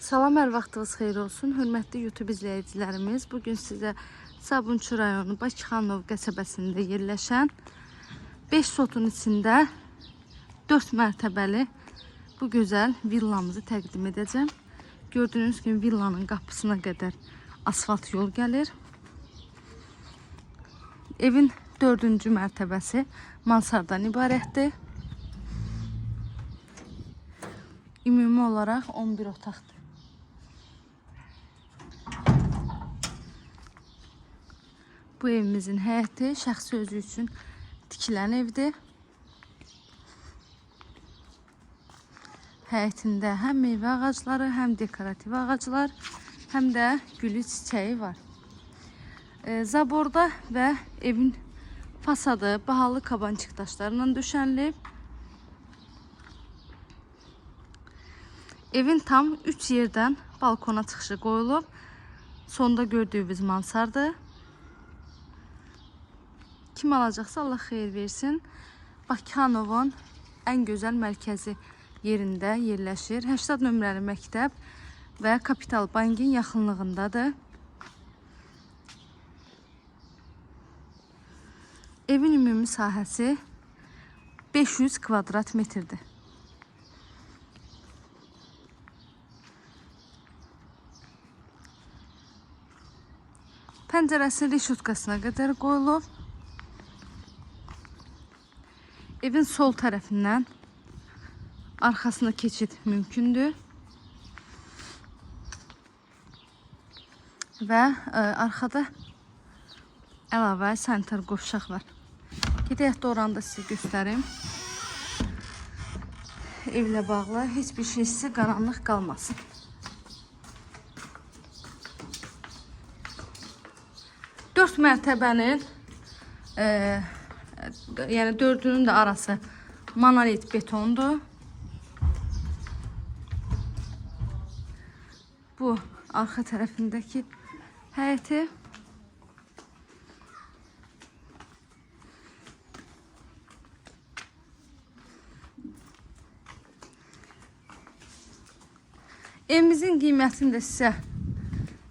Salam, hər vaxtınız xeyir olsun. Hörmətli YouTube izləyicilərimiz, bu gün sizə Sabunçu rayonu Bakıxanov qəsəbəsində yerləşən 5 sotun içində 4 mərtəbəli bu gözəl villamızı təqdim edəcəm. Gördüyünüz kimi villanın qapısına qədər asfalt yol gəlir. Evin 4-cü mərtəbəsi mansardan ibarətdir. Ümumi olaraq 11 otaqdır. Bu evimizin həyəti şəxsi özü üçün tikilən evdir. Həyətində həm meyvə ağacları, həm dekorativ ağaclar, həm də gülü çiçəyi var. E, zaborda və evin fasadı bahalı kabançıq daşlarla döşənilib. Evin tam 3 yerdən balkona çıxışı qoyulub. Sonda gördüyünüz mansardır. Kim alacaqsa Allah xeyir versin. Bakıxanovun ən gözəl mərkəzi yerində yerləşir. 80 nömrəli məktəb və Kapital Bankın yaxınlığındadır. Evin ümumi sahəsi 500 kvadrat metrdir. Pəncərəsi reşutkasına qədər qoyulub. Evin sol tərəfindən arxasına keçid mümkündür. Və ə, arxada əlavə sanitar qovşaq var. Gedək də oranı da sizə göstərim. Evlə bağlı heç bir şey sizə qaranlıq qalmasın. Dörd mərtəbənin e, yəni dördünün də arası monolit betondur. Bu arxa tərəfindəki həyəti. Evimizin qiymətini də sizə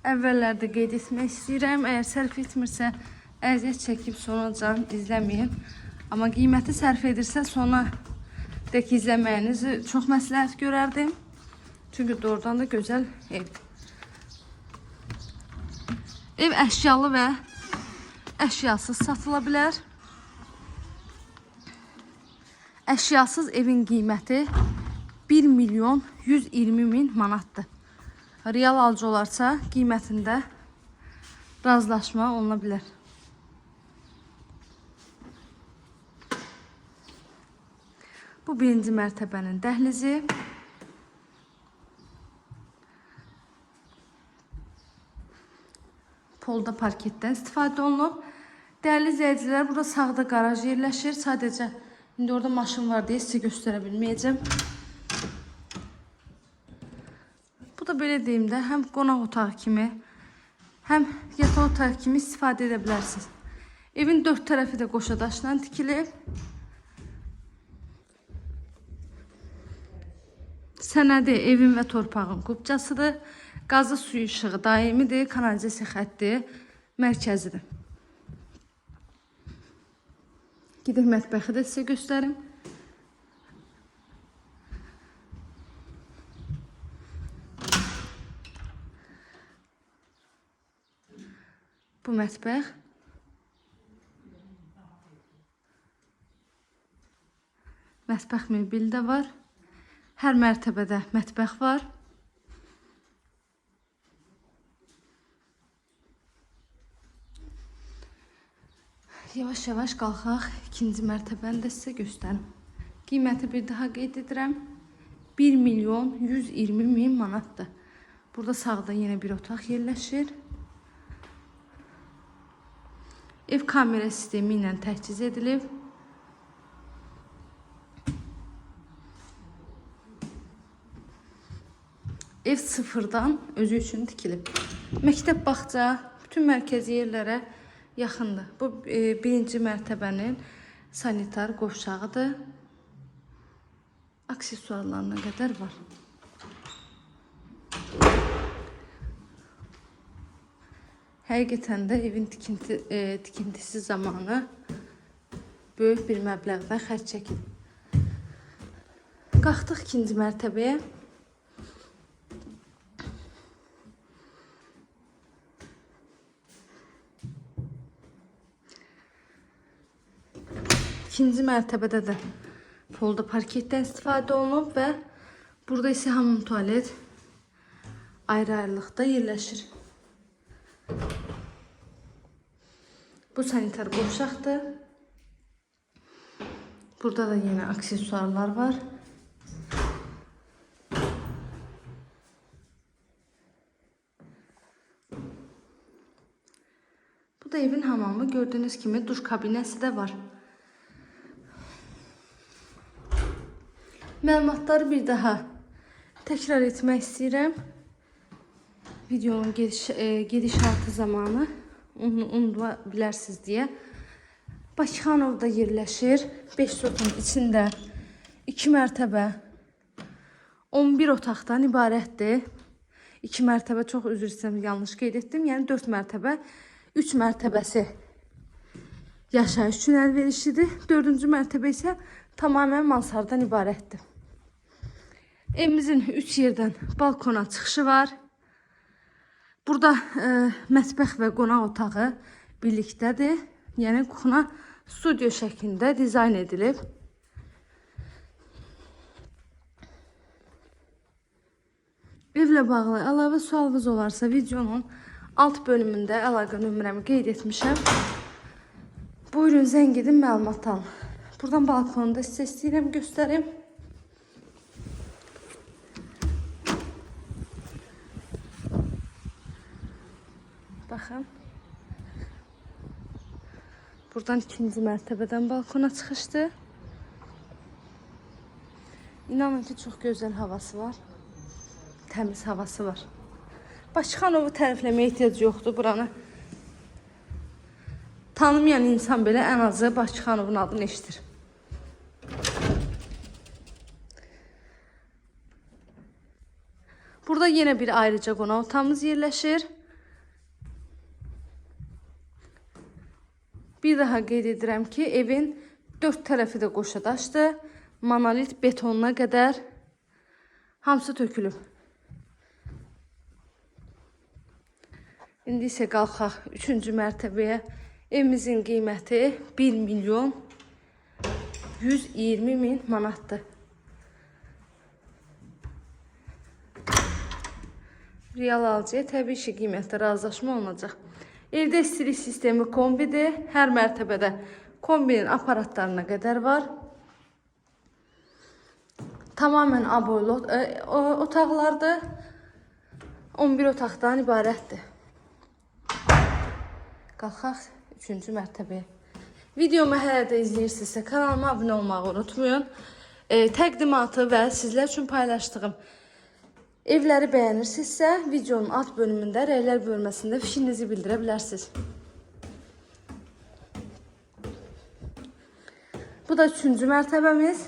əvvəllərdə qeyd etmək istəyirəm. Əgər sərf etmirsə, əziyyət çəkib sonacan izləməyin. Amma qiyməti sərf edirsə, sona dək izləməyinizi çox məsləhət görərdim. Çünki doğrudan da gözəl evdir. Ev əşyalı və əşyasız satıla bilər. Evin qiyməti 1 milyon 120 min manatdır. Real alıcı olarsa qiymətində razılaşma oluna. Bu birinci mərtəbənin dəhlizi. Polda parketdən istifadə olunub. Dəyərli izləyicilər, burada sağda qaraj yerləşir. Sadəcə indi orada maşın var deyə sizə göstərə bilməyəcəm. Bu da belə deyim də, həm qonaq otağı kimi, həm yataq otağı kimi istifadə edə bilərsiniz. Evin dörd tərəfi də qoşa daşla tikilib. Sənədi evin və torpağın qubcasıdır. Qazı suyu işığı daimidir, kanalizasiya xətti mərkəzidir. Gedək mətbəxi də sizə göstərim. Bu mətbəx. Mətbəx mebeli də var. Hər mərtəbədə mətbəx var. Yavaş-yavaş qalxaq ikinci mərtəbəni də sizə göstərim. Qiyməti bir daha qeyd edirəm. 1 milyon 120 min manatdır. Burada sağda yenə bir otaq yerləşir. Ev kamera sistemi ilə təchiz edilib. ev sıfırdan özü üçün tikilib. Məktəb bağça bütün mərkəzi yerlərə yaxındır. Bu e, birinci mərtəbənin sanitar qovşağıdır. Aksesuarlarına qədər var. Həqiqətən də evin tikinti, e, tikintisi zamanı böyük bir məbləğdən xərç çəkilib. Qalxdıq ikinci mərtəbəyə. İkinci mərtəbədə də polda parketdən istifadə olunub və burada isə hamam tualet ayrı-ayrılıqda yerləşir. Bu sanitar qovşaqdır. Burada da yine aksesuarlar var. Bu da evin hamamı. Gördüğünüz kimi duş kabinesi de var. Məlumatları bir daha təkrar etmək istəyirəm. Videonun gediş, e, gedişatı zamanı onu unuda bilərsiniz deyə. Bakıxanovda yerləşir. 5 sotun içində 2 mərtəbə 11 otaqdan ibarətdir. 2 mərtəbə çox üzr istəyirəm, yanlış qeyd etdim. Yəni 4 mərtəbə, 3 mərtəbəsi yaşayış üçün əlverişlidir. 4-cü mərtəbə isə tamamilə mansardan ibarətdir. Evimizin 3 yerdən balkona çıxışı var. Burada e, mətbəx və qonaq otağı birlikdədir. Yəni kuxna studio şəklində dizayn edilib. Evlə bağlı əlavə sualınız olarsa videonun alt bölümündə əlaqə nömrəmi qeyd etmişəm. Buyurun zəng edin, məlumat alın. Buradan balkonu da sizə istəyirəm göstərim. Baxın. Buradan ikinci mərtəbədən balkona çıxışdı. İnanın ki, çox gözəl havası var. Təmiz havası var. Başxanovu tərifləməyə ehtiyac yoxdur buranı. Tanımayan insan belə ən azı Bakıxanovun adını eşitir. Burada yenə bir ayrıca qonaq otağımız yerləşir. Bir daha qeyd edirəm ki, evin dörd tərəfi də qoşadaşdır. Monolit betonuna qədər hamısı tökülüb. İndi isə qalxaq 3-cü mərtəbəyə. Evimizin qiyməti 1 milyon 120 min manatdır. Real alıcıya təbii ki, qiymətdə razılaşma olunacaq. Evdə istilik sistemi kombidir. Hər mərtəbədə kombinin aparatlarına qədər var. Tamamen aboylu e, otaqlardır. 11 otaqdan ibarətdir. Qalxaq 3-cü mərtəbəyə. Videomu hələ də izləyirsinizsə kanalıma abunə olmağı unutmayın. E, təqdimatı və sizlər üçün paylaşdığım evləri bəyənirsinizsə videonun alt bölümündə rəylər bölməsində fikrinizi bildirə bilərsiniz. Bu da 3-cü mərtəbəmiz.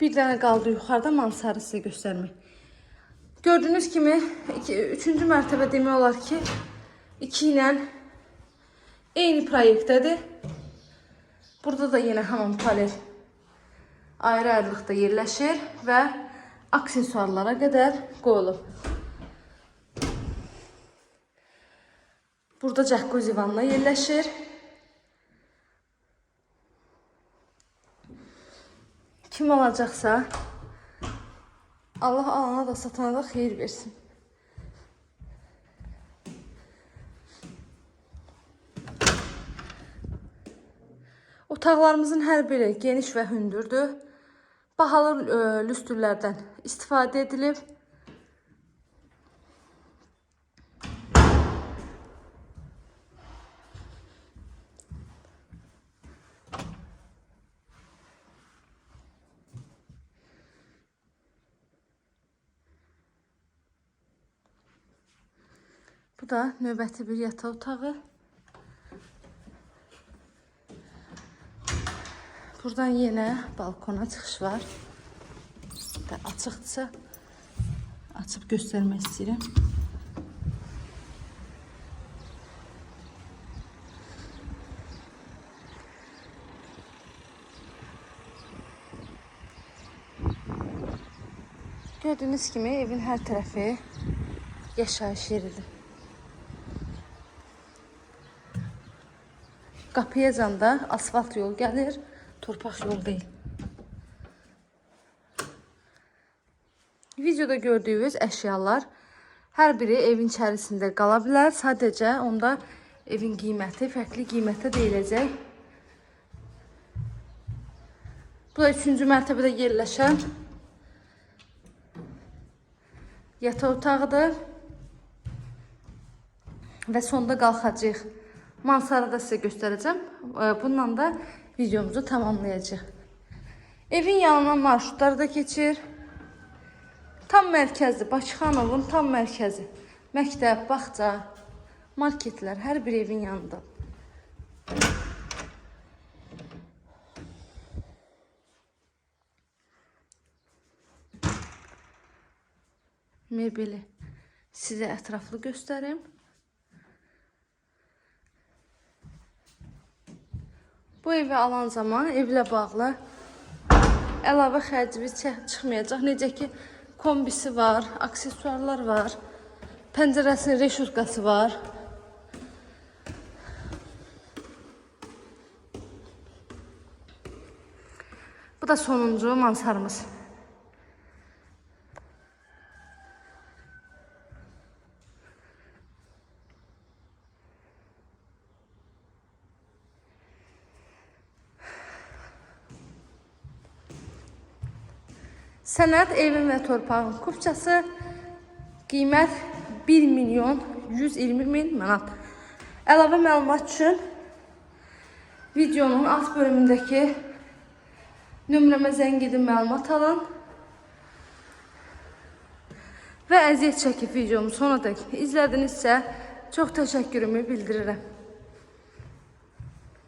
Bir dənə qaldı yuxarıda mansarı sizə göstərmək. Gördüyünüz kimi 3-cü mərtəbə demək olar ki 2 ilə eyni proyektdədir. Burada da yenə hamam tualet ayrı-ayrılıqda yerləşir və aksesuarlara qədər qoyulub. Burada jacuzzi vanna yerləşir. Kim alacaqsa Allah alana da satana da xeyir versin. Otaqlarımızın hər biri geniş və hündürdür. Bahalı e, lüstrlərdən istifadə edilib. Bu da növbəti bir yataq otağı. Buradan yine balkona çıkış var. Da açıksa açıp göstermek istedim. Gördüğünüz kimi evin her tarafı yaşayış yeridir. Qapıyacan da asfalt yol gəlir torpaq yol deyil. Videoda gördüyünüz əşyalar hər biri evin içərisində qala bilər. Sadəcə onda evin qiyməti fərqli qiymətə deyiləcək. Bu da 3-cü mərtəbədə yerləşən yataq otağıdır. Və sonda qalxacağıq. Mansarı da sizə göstərəcəm. Bununla da videomuzu tamamlayacağıq. Evin yanından marşrutlar da keçir. Tam mərkəzdir. Bakıxanovun tam mərkəzi. Məktəb, bağça, marketlər hər bir evin yanında. Mebeli sizə ətraflı göstərim. Bu evi alan zaman evlə bağlı əlavə xərcimiz çə- çıxmayacaq. Necə ki, kombisi var, aksesuarlar var, pəncərəsinin reşurkası var. Bu da sonuncu mansarımız. Sənəd evin və torpağın kupçası qiymət 1 milyon 120 min manat. Əlavə məlumat üçün videonun alt bölümündəki nömrəmə zəng edin, məlumat alın. Və əziyyət çəkib videomu sonadək izlədinizsə çox təşəkkürümü bildirirəm.